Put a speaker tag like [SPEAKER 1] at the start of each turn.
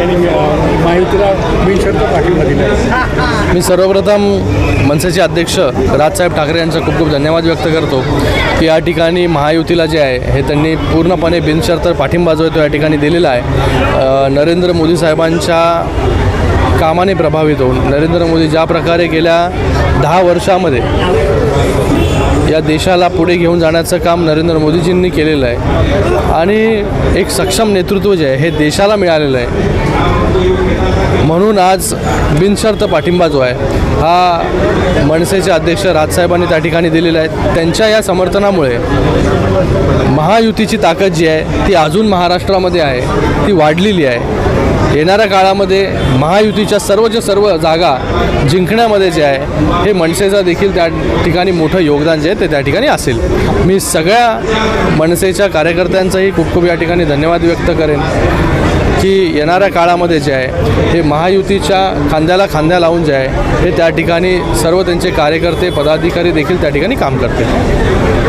[SPEAKER 1] आणि माहितीला बिनशर्त पाठिंबा दिला
[SPEAKER 2] मी सर्वप्रथम मनसेचे अध्यक्ष राजसाहेब ठाकरे यांचा खूप खूप धन्यवाद व्यक्त करतो की या ठिकाणी महायुतीला जे आहे हे त्यांनी पूर्णपणे बिनशर्त पाठिंबा जो आहे तो या ठिकाणी दिलेला आहे. नरेंद्र मोदी साहेबांच्या कामाने प्रभावित होऊन नरेंद्र मोदी ज्या प्रकारे गेल्या दहा वर्षामध्ये या देशाला पुढे घेऊन जाण्याचं काम नरेंद्र मोदीजींनी केलेलं आहे. आणि एक सक्षम नेतृत्व जे आहे हे देशाला मिळालेलं आहे. म्हणून आज बिनशर्त पाठिंबा जो आहे हा मनसेचे अध्यक्ष राजसाहेबांनी त्या ठिकाणी दिलेला आहे. त्यांच्या या समर्थनामुळे महायुतीची ताकद जी आहे ती अजून महाराष्ट्रामध्ये आहे ती वाढलेली आहे. येणाऱ्या काळामध्ये महायुतीच्या सर्वच्या सर्व जागा जिंकण्यामध्ये जे आहे हे मनसेचं देखील त्या ठिकाणी मोठं योगदान जे आहे ते त्या ठिकाणी असेल. मी सगळ्या मनसेच्या कार्यकर्त्यांचाही खूप खूप या ठिकाणी धन्यवाद व्यक्त करेन. की येणाऱ्या काळामध्ये जे आहे हे महायुतीच्या खांद्याला खांद्या लावून जे आहे हे त्या ठिकाणी सर्व त्यांचे कार्यकर्ते पदाधिकारी देखील त्या ठिकाणी काम करतील.